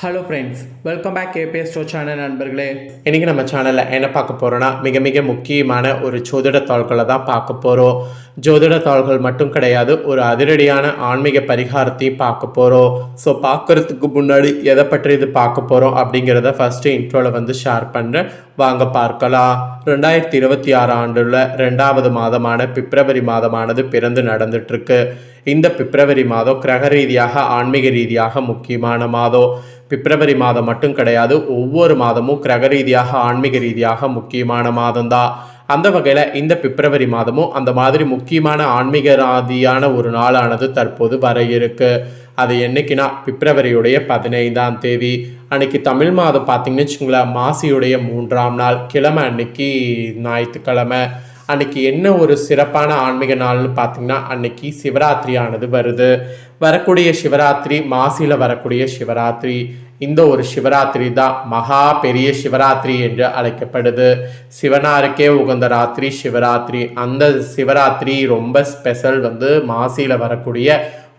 Hello friends welcome back KBS ஸ்டோ channel நண்பர்களே. இன்றைக்கி நம்ம சேனலில் என்ன பார்க்க போகிறோன்னா மிக மிக முக்கியமான ஒரு ஜோதிட தாள்களை தான் பார்க்க போகிறோம் ஜோதிட தாள்கள் மட்டும் கிடையாது ஒரு அதிரடியான ஆன்மீக பரிகாரத்தையும் பார்க்க போகிறோம் ஸோ பார்க்குறதுக்கு முன்னாடி எதை பற்றி இது பார்க்க போகிறோம் அப்படிங்கிறத ஃபஸ்ட்டு இன்ட்ரோவில் வந்து ஷேர் பண்ணுறேன் வாங்க பார்க்கலாம். ரெண்டாயிரத்தி இருபத்தி ஆறு ஆண்டுள்ள ரெண்டாவது மாதமான பிப்ரவரி மாதமானது பிறந்து நடந்துட்டுருக்கு. இந்த பிப்ரவரி மாதம் கிரக ரீதியாக ஆன்மீக ரீதியாக முக்கியமான மாதம். பிப்ரவரி மாதம் மட்டும் கிடையாது ஒவ்வொரு மாதமும் கிரக ரீதியாக ஆன்மீக ரீதியாக முக்கியமான மாதம்தான் அந்த வகையில் இந்த பிப்ரவரி மாதமும் அந்த மாதிரி முக்கியமான ஆன்மீக ரீதியான ஒரு நாளானது தற்போது வர இருக்கு. அது என்னைக்குன்னா பிப்ரவரியுடைய பதினைந்தாம் தேதி. அன்னைக்கு தமிழ் மாதம் பார்த்தீங்கன்னு வச்சுங்களேன் மாசியுடைய மூன்றாம் நாள் கிழமை அன்னைக்கு ஞாயிற்றுக்கிழமை. அன்னைக்கு என்ன ஒரு சிறப்பான ஆன்மீக நாள்னு பார்த்தீங்கன்னா அன்னைக்கு சிவராத்திரியானது வருது. வரக்கூடிய சிவராத்திரி மாசியில் வரக்கூடிய சிவராத்திரி இந்த ஒரு சிவராத்திரி தான் மகா பெரிய சிவராத்திரி என்று அழைக்கப்படுது. சிவனாருக்கே உகந்த ராத்திரி சிவராத்திரி. அந்த சிவராத்திரி ரொம்ப ஸ்பெஷல் வந்து மாசியில் வரக்கூடிய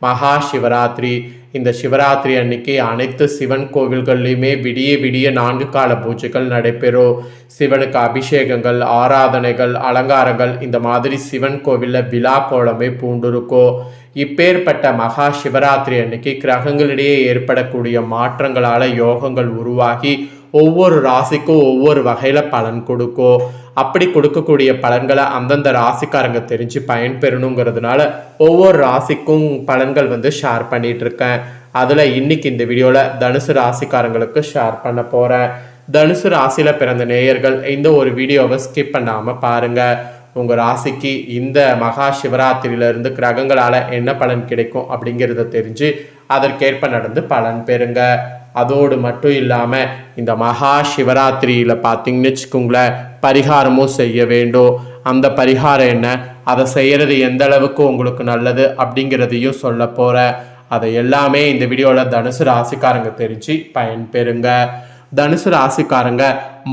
மகா சிவராத்திரி. இந்த சிவராத்திரி அன்னைக்கு அனைத்து சிவன் கோவில்கள்லையுமே விடிய விடிய நான்கு கால பூஜைகள் நடைபெறும். சிவனுக்கு அபிஷேகங்கள் ஆராதனைகள் அலங்காரங்கள் இந்த மாதிரி சிவன் கோவிலில் விழா கோலமே பூண்டிருக்கும். இப்பேற்பட்ட மகா சிவராத்திரி அன்னைக்கு கிரகங்களிடையே ஏற்படக்கூடிய மாற்றங்களால் யோகங்கள் உருவாகி ஒவ்வொரு ராசிக்கும் ஒவ்வொரு வகையில் பலன் கொடுக்கும் அப்படி கொடுக்கக்கூடிய பலன்களை அந்தந்த ராசிக்காரங்க தெரிஞ்சு பயன்பெறணுங்கிறதுனால ஒவ்வொரு ராசிக்கும் பலன்கள் வந்து ஷேர் பண்ணிட்டு இருக்கேன் அதில் இன்னைக்கு இந்த வீடியோவில் தனுசு ராசிக்காரங்களுக்கு ஷேர் பண்ண போகிறேன் தனுசு ராசியில் பிறந்த நேயர்கள் இந்த ஒரு வீடியோவை ஸ்கிப் பண்ணாமல் பாருங்கள் உங்கள் ராசிக்கு இந்த மகா சிவராத்திரியிலிருந்து கிரகங்களால் என்ன பலன் கிடைக்கும் அப்படிங்கிறத தெரிஞ்சு அதற்கேற்ப நடந்து பலன் பெறுங்க. அதோடு மட்டும் இல்லாமல் இந்த மகா சிவராத்திரியில் பார்த்தீங்கன்னு வச்சுக்கோங்களேன் பரிகாரமும் செய்ய வேண்டும். அந்த பரிகாரம் என்ன? அதை செய்கிறது எந்த அளவுக்கு உங்களுக்கு நல்லது அப்படிங்கிறதையும் சொல்ல போகிறேன் அதை எல்லாமே இந்த வீடியோவில் தனுசு ராசிக்காரங்க தெரிஞ்சு பயன்பெறுங்க. தனுசு ராசிக்காரங்க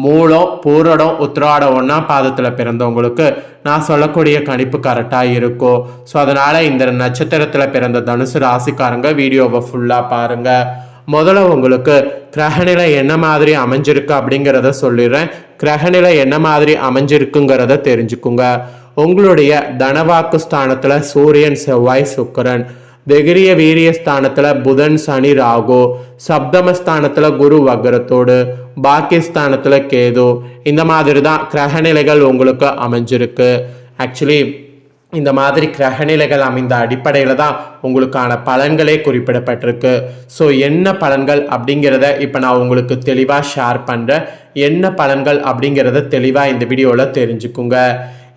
மூலம் பூரடம் உத்திராடம் ஒன்றா பாதத்தில் பிறந்தவங்களுக்கு நான் சொல்லக்கூடிய கணிப்பு கரெக்டாக இருக்கும். ஸோ அதனால் இந்த நட்சத்திரத்தில் பிறந்த தனுசு ராசிக்காரங்க வீடியோவை ஃபுல்லாக பாருங்கள் முதல்ல உங்களுக்கு கிரகநிலை என்ன மாதிரி அமைஞ்சிருக்கு அப்படிங்கிறத சொல்லிடுறேன். கிரகநிலை என்ன மாதிரி அமைஞ்சிருக்குங்கிறத தெரிஞ்சுக்குங்க. உங்களுடைய தனவாக்கு ஸ்தானத்தில் சூரியன் செவ்வாய் சுக்கரன். வெகிரிய வீரிய ஸ்தானத்தில் புதன் சனி ராகு. சப்தமஸ்தானத்தில் குரு வக்ரத்தோடு. பாக்கியஸ்தானத்தில் கேது. இந்த மாதிரி தான் கிரகநிலைகள் உங்களுக்கு அமைஞ்சிருக்கு. ஆக்சுவலி இந்த மாதிரி கிரகநிலைகள் அமைந்த அடிப்படையில் தான் உங்களுக்கான பலன்களே குறிப்பிடப்பட்டிருக்கு. ஸோ என்ன பலன்கள் அப்படிங்கிறத இப்போ நான் உங்களுக்கு தெளிவாக ஷேர் பண்ணுறேன் என்ன பலன்கள் அப்படிங்கிறத தெளிவாக இந்த வீடியோவில் தெரிஞ்சுக்குங்க.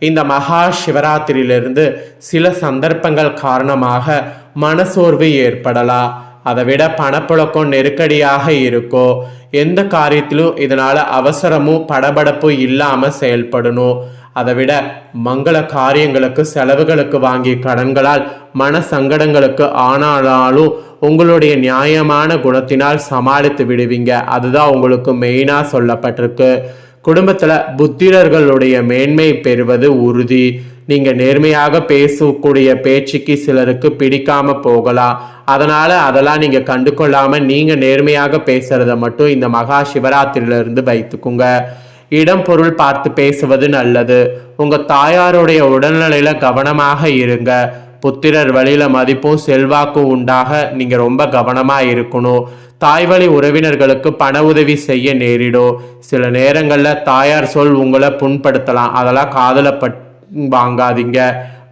இந்த மகா சிவராத்திரியிலிருந்து சில சந்தர்ப்பங்கள் காரணமாக மனசோர்வு ஏற்படலாம். அதை விட பணப்புழக்கம் நெருக்கடியாக இருக்கும் எந்த காரியத்திலும் இதனால் அவசரமும் படபடப்பும் இல்லாமல் செயல்படணும். அதை விட மங்கள காரியங்களுக்கு செலவுகளுக்கு வாங்கிய கடன்களால் மன சங்கடங்களுக்கு ஆனாலும் உங்களுடைய நியாயமான குணத்தினால் சமாளித்து விடுவீங்க. அதுதான் உங்களுக்கு மெயினாக சொல்லப்பட்டிருக்கு. குடும்பத்தில் புத்திரர்களுடைய மேன்மை பெறுவது உறுதி. நீங்கள் நேர்மையாக பேசக்கூடிய பேச்சுக்கு சிலருக்கு பிடிக்காம போகலாம். அதனால் அதெல்லாம் நீங்கள் கண்டு கொள்ளாமல் நீங்கள் நேர்மையாக பேசுகிறத மட்டும் இந்த மகா சிவராத்திரியிலிருந்து வைத்துக்குங்க. இடம் பொருள் பார்த்து பேசுவது நல்லது. உங்கள் தாயாருடைய உடல்நிலையில் கவனமாக இருங்க. புத்திரர் வழியில் மதிப்பும் செல்வாக்கும் உண்டாக நீங்கள் ரொம்ப கவனமாக இருக்கணும். தாய் வழி உறவினர்களுக்கு பண உதவி செய்ய நேரிடும் சில நேரங்களில் தாயார் சொல் உங்களை புண்படுத்தலாம். அதெல்லாம் காதல பட் வாங்காதீங்க.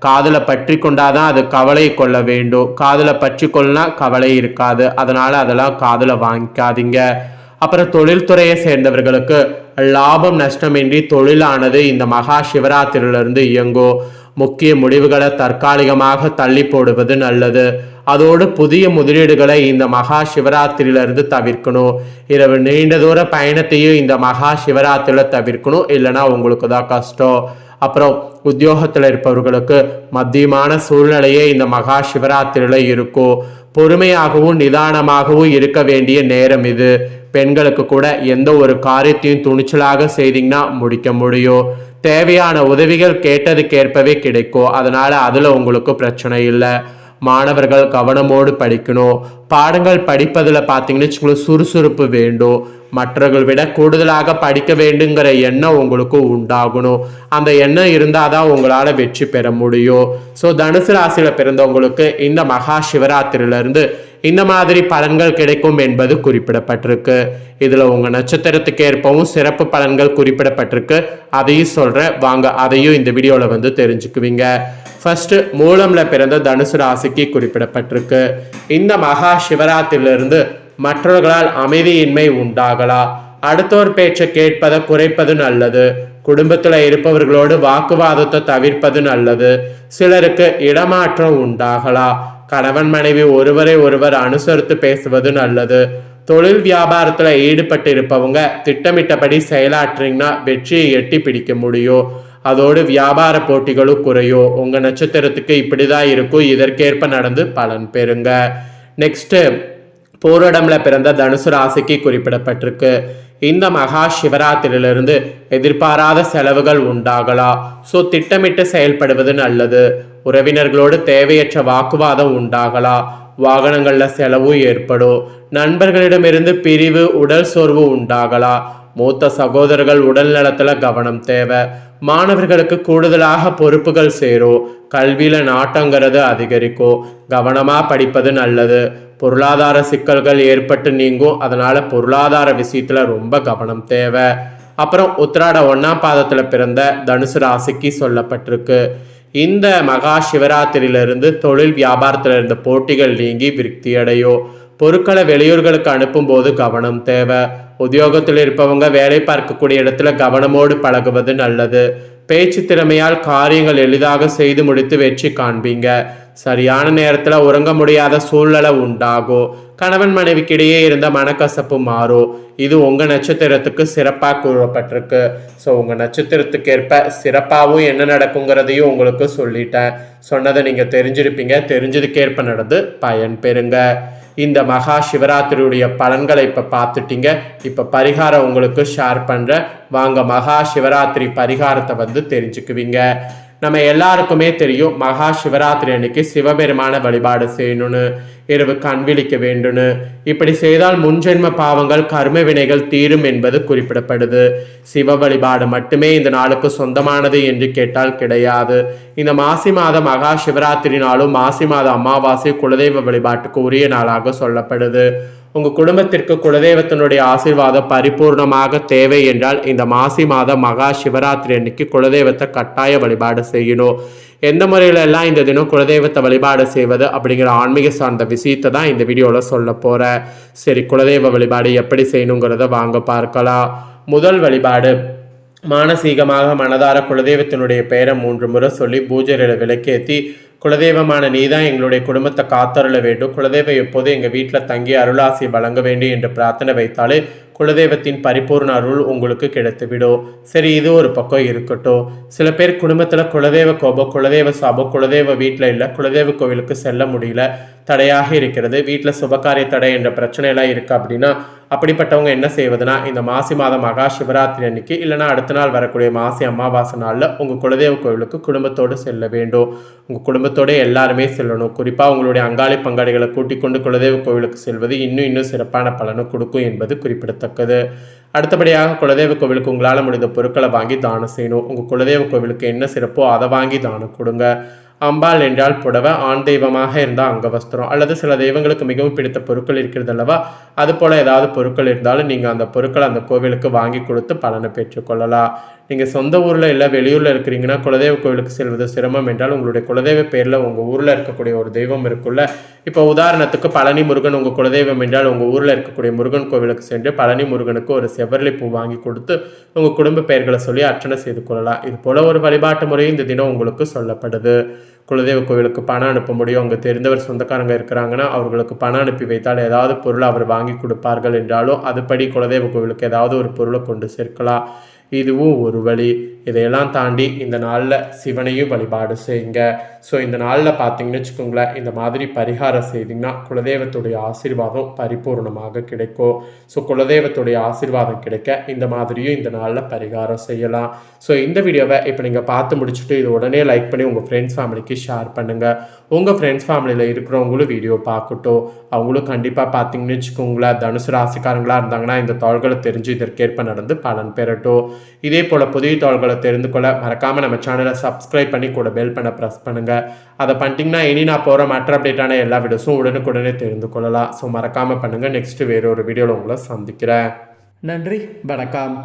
காதலை பற்றி கொண்டாதான் அது கவலை கொள்ள வேண்டும். காதில் பற்றி கொள்ளனா கவலை இருக்காது. அதனால் அதெல்லாம் காதில் வாங்கிக்காதீங்க. அப்புறம் தொழில்துறையை சேர்ந்தவர்களுக்கு லாபம் நஷ்டமின்றி தொழிலானது இந்த மகா சிவராத்திரியிலிருந்து இயங்கும் முக்கிய முடிவுகளை தற்காலிகமாக தள்ளி போடுவது நல்லது. அதோடு புதிய முதலீடுகளை இந்த மகா சிவராத்திரியிலிருந்து தவிர்க்கணும். இரவு நீண்ட தூர பயணத்தையும் இந்த மகா சிவராத்திரியில் தவிர்க்கணும். இல்லைன்னா உங்களுக்கு தான் கஷ்டம். அப்புறம் உத்தியோகத்தில் இருப்பவர்களுக்கு மத்தியமான சூழ்நிலையே இந்த மகா சிவராத்திரியில் இருக்கும். பொறுமையாகவும் நிதானமாகவும் இருக்க வேண்டிய நேரம் இது. பெண்களுக்கு கூட எந்த ஒரு காரியத்தையும் துணிச்சலாக செய்தீங்கன்னா முடிக்க முடியும். தேவையான உதவிகள் கேட்டதுக்கேற்பவே கிடைக்கும். அதனால அதில் உங்களுக்கு பிரச்சனை இல்லை. மாணவர்கள் கவனமோடு படிக்கணும். பாடங்கள் படிப்பதில் பார்த்தீங்கன்னு வச்சுக்கோங்களேன் சுறுசுறுப்பு வேண்டும். மற்றவர்கள் விட கூடுதலாக படிக்க வேண்டுங்கிற எண்ணம் உங்களுக்கு உண்டாகணும். அந்த எண்ணம் இருந்தால் தான் உங்களால் வெற்றி பெற முடியும். ஸோ தனுசு ராசியில் பிறந்தவங்களுக்கு இந்த மகா சிவராத்திரியிலேருந்து இந்த மாதிரி பலன்கள் கிடைக்கும் என்பது குறிப்பிடப்பட்டிருக்கு. இதில் உங்கள் நட்சத்திரத்துக்கு ஏற்பவும் சிறப்பு பலன்கள் குறிப்பிடப்பட்டிருக்கு. அதையும் சொல்கிறேன் வாங்க அதையும் இந்த வீடியோவில் வந்து தெரிஞ்சுக்குவீங்க. ஃபர்ஸ்ட் மூலம்ல பிறந்த தனுசு ராசிக்கு குறிப்பிடப்பட்டிருக்கு. இந்த மகா சிவராத்திரிலிருந்து மற்றவர்களால் அமைதியின்மை உண்டாகலாம் அடுத்தோர் பேச்சை கேட்பதை குறைப்பது நல்லது. குடும்பத்தில் இருப்பவர்களோடு வாக்குவாதத்தை தவிர்ப்பது நல்லது. சிலருக்கு இடமாற்றம் உண்டாகலாம் கணவன் மனைவி ஒருவரை ஒருவர் அனுசரித்து பேசுவது நல்லது. தொழில் வியாபாரத்தில் ஈடுபட்டு இருப்பவங்க திட்டமிட்டபடி செயலாற்றுறீங்கன்னா வெற்றியை எட்டி பிடிக்க முடியும் அதோடு வியாபார போட்டிகளும் குறையும் உங்க நட்சத்திரத்துக்கு இப்படிதான் இருக்கும். இதற்கேற்ப நடந்து பலன் பெறுங்க. நெக்ஸ்ட் போரிடம்ல பிறந்த தனுசு ராசிக்கு குறிப்பிடப்பட்டிருக்கு. இந்த மகா சிவராத்திரியிலிருந்து எதிர்பாராத செலவுகள் உண்டாகலாம். ஸோ திட்டமிட்டு செயல்படுவது நல்லது. உறவினர்களோடு தேவையற்ற வாக்குவாதம் உண்டாகலாம் வாகனங்களில் செலவு ஏற்படும் நண்பர்களிடமிருந்து பிரிவு உடல் சோர்வு உண்டாகலாம் மூத்த சகோதரர்கள் உடல் நலத்துல கவனம் தேவை. மாணவர்களுக்கு கூடுதலாக பொறுப்புகள் சேரும் கல்வியில நாட்டங்கிறது அதிகரிக்கும் கவனமா படிப்பது நல்லது. பொருளாதார சிக்கல்கள் ஏற்பட்டு நீங்கும் அதனால பொருளாதார விஷயத்துல ரொம்ப கவனம் தேவை. அப்புறம் உத்திராட ஒன்னாம் பாதத்துல பிறந்த தனுசு ராசிக்கு சொல்லப்பட்டிருக்கு. இந்த மகா சிவராத்திரியிலிருந்து தொழில் வியாபாரத்தில் இருந்த போட்டிகள் நீங்கி விருத்தி அடையோ பொருட்களை வெளியூர்களுக்கு அனுப்பும்போது கவனம் தேவை. உத்தியோகத்தில் இருப்பவங்க வேலை பார்க்கக்கூடிய இடத்துல கவனமோடு பழகுவது நல்லது. பேச்சு திறமையால் காரியங்கள் எளிதாக செய்து முடித்து வெற்றி காண்பீங்க. சரியான நேரத்தில் உறங்க முடியாத சூழ்நிலை உண்டாகும். கணவன் மனைவிக்கிடையே இருந்த மனக்கசப்பு மாறும் இது உங்கள் நட்சத்திரத்துக்கு சிறப்பாக கூறப்பட்டிருக்கு. ஸோ உங்கள் நட்சத்திரத்துக்கு ஏற்ப சிறப்பாகவும் என்ன நடக்குங்கிறதையும் உங்களுக்கு சொல்லிட்டேன். சொன்னதை நீங்கள் தெரிஞ்சிருப்பீங்க. தெரிஞ்சதுக்கேற்ப நடந்து பயன் பெறுங்க. இந்த மகா சிவராத்திரியுடைய பலன்களை இப்போ பார்த்துட்டீங்க. இப்போ பரிகாரம் உங்களுக்கு ஷேர் பண்ணுறேன் வாங்க மகா சிவராத்திரி பரிகாரத்தை வந்து தெரிஞ்சுக்குவீங்க. நம்ம எல்லாருக்குமே தெரியும் மகா சிவராத்திரி அன்னைக்கு சிவபெருமான வழிபாடு செய்யணும்னு இரவு கண் விழிக்க வேண்டும்னு. இப்படி செய்தால் முன்ஜென்ம பாவங்கள் கர்ம வினைகள் தீரும் என்பது குறிப்பிடப்படுது. சிவ வழிபாடு மட்டுமே இந்த நாளுக்கு சொந்தமானது என்று கேட்டால் கிடையாது. இந்த மாசி மாத மகா சிவராத்திரி நாளும் மாசி மாத அமாவாசை குலதெய்வ வழிபாட்டுக்கு உரிய நாளாக சொல்லப்படுது. உங்கள் குடும்பத்திற்கு குலதெய்வத்தினுடைய ஆசீர்வாதம் பரிபூர்ணமாக தேவை என்றால் இந்த மாசி மாதம் மகா சிவராத்திரி அன்னைக்கு குலதெய்வத்தை கட்டாய வழிபாடு செய்யணும். எந்த முறையிலெல்லாம் இந்த தினம் குலதெய்வத்தை வழிபாடு செய்வது அப்படிங்கிற ஆன்மீக சார்ந்த விஷயத்தை தான் இந்த வீடியோவில் சொல்ல போகிறேன் சரி குலதெய்வ வழிபாடு எப்படி செய்யணுங்கிறத வாங்க பார்க்கலாம். முதல் வழிபாடு மானசீகமாக மனதார குலதெய்வத்தினுடைய பெயரை மூன்று முறை சொல்லி பூஜைகளை விளக்கேற்றி குலதெய்வமான நீதான் எங்களுடைய குடும்பத்தை காத்தருள வேண்டும். குலதெய்வம் எப்போது எங்கள் வீட்டில் தங்கி அருளாசி வழங்க வேண்டும் என்று பிரார்த்தனை வைத்தாலே குலதெய்வத்தின் பரிபூர்ண அருள் உங்களுக்கு கிடைத்துவிடும். சரி இது ஒரு பக்கம் இருக்கட்டும். சில பேர் குடும்பத்தில் குலதெய்வ கோபம் குலதெய்வ சாபம் குலதெய்வ வீட்டில் இல்லை குலதெய்வ கோவிலுக்கு செல்ல முடியல தடையாக இருக்கிறது வீட்டில் சுபகாரிய தடை என்ற பிரச்சனையெல்லாம் இருக்குது அப்படின்னா அப்படிப்பட்டவங்க என்ன செய்வதுனா இந்த மாசி மாதம் மகா சிவராத்திரி அன்னைக்கு இல்லைனா அடுத்த நாள் வரக்கூடிய மாசி அமாவாசை நாளில் உங்கள் குலதெய்வ கோவிலுக்கு குடும்பத்தோடு செல்ல வேண்டும். உங்கள் குடும்பத்தோடு எல்லாருமே செல்லணும். குறிப்பாக உங்களுடைய அங்காளி பங்காளிகளை கூட்டிக் கொண்டு குலதெய்வ கோவிலுக்கு செல்வது இன்னும் இன்னும் சிறப்பான பலனை கொடுக்கும் என்பது குறிப்பிடத்தக்கது. அடுத்தபடியாக குலதெய்வ கோவிலுக்கு உங்களால் முடிந்த பொருட்களை வாங்கி தானம் செய்யணும். உங்கள் குலதெய்வ கோவிலுக்கு என்ன சிறப்போ அதை வாங்கி தானம் கொடுங்க. அம்பாள் என்றால் புடவை ஆண் தெய்வமாக இருந்தால் அங்கவஸ்திரம் அல்லது சில தெய்வங்களுக்கு மிகவும் பிடித்த பொருட்கள் இருக்கிறது அல்லவா? அது போல் ஏதாவது பொருட்கள் இருந்தாலும் நீங்கள் அந்த பொருட்களை அந்த கோவிலுக்கு வாங்கி கொடுத்து பலனை பெற்றுக்கொள்ளலாம் நீங்கள் சொந்த ஊரில் இல்லை வெளியூரில் இருக்கிறீங்கன்னா குலதெய்வ கோவிலுக்கு செல்வது சிரமம் என்றால் உங்களுடைய குலதெய்வ பேரில் உங்கள் ஊரில் இருக்கக்கூடிய ஒரு தெய்வம் இருக்குல்ல. இப்போ உதாரணத்துக்கு பழனி முருகன் உங்கள் குலதெய்வம் என்றால் உங்கள் ஊரில் இருக்கக்கூடிய முருகன் கோவிலுக்கு சென்று பழனி முருகனுக்கு ஒரு செவ்வரளி பூ வாங்கி கொடுத்து உங்கள் குடும்ப பெயர்களை சொல்லி அர்ச்சனை செய்து கொள்ளலாம். இது போல ஒரு வழிபாட்டு முறை இந்த தினம் உங்களுக்கு சொல்லப்படுது. குலதெய்வ கோவிலுக்கு பணம் அனுப்ப முடியும். அவங்க தெரிந்தவர் சொந்தக்காரங்க இருக்கிறாங்கன்னா அவர்களுக்கு பணம் அனுப்பி வைத்தால் ஏதாவது பொருள் அவர் வாங்கி கொடுப்பார்கள் என்றாலும் அதுபடி குலதெய்வ கோவிலுக்கு ஏதாவது ஒரு பொருளை கொண்டு சேர்க்கலாம். இதுவும் ஒரு வழி. இதையெல்லாம் தாண்டி இந்த நாளில் சிவனையும் வழிபாடு செய்யுங்க. ஸோ இந்த நாளில் பார்த்தீங்கன்னு வச்சுக்கோங்களேன் இந்த மாதிரி பரிகாரம் செய்தீங்கன்னா குலதெய்வத்துடைய ஆசீர்வாதம் பரிபூர்ணமாக கிடைக்கும். ஸோ குலதெய்வத்துடைய ஆசீர்வாதம் கிடைக்க இந்த மாதிரியும் இந்த நாளில் பரிகாரம் செய்யலாம். ஸோ இந்த வீடியோவை இப்போ நீங்கள் பார்த்து முடிச்சுட்டு இது உடனே லைக் பண்ணி உங்கள் ஃப்ரெண்ட்ஸ் ஃபேமிலிக்கு ஷேர் பண்ணுங்கள் உங்கள் ஃப்ரெண்ட்ஸ் ஃபேமிலியில் இருக்கிறவங்களும் வீடியோ பார்க்கட்டும். அவங்களும் கண்டிப்பாக பார்த்தீங்கன்னு வச்சுக்கோங்களேன் தனுசு ராசிக்காரங்களாக இருந்தாங்கன்னா இந்த தாள்களை தெரிஞ்சு இதற்கேற்ப நடந்து பலன் பெறட்டும். இதே போல் புதிய தாள்களை தெரிந்து கொள்ள மறக்காமல் நம்ம சேனலை சப்ஸ்கிரைப் பண்ணி கூட பெல் பண்ண ப்ரெஸ் பண்ணுங்கள் அதை பண்ணிட்டீங்கன்னா இனி நான் போகிற மற்ற அப்டேட்டான எல்லா வீடியோஸும் உடனுக்குடனே தெரிந்து கொள்ளலாம். ஸோ மறக்காமல் பண்ணுங்கள் நெக்ஸ்ட்டு வேறு ஒரு வீடியோவில் உங்களை சந்திக்கிறேன். நன்றி. வணக்கம்.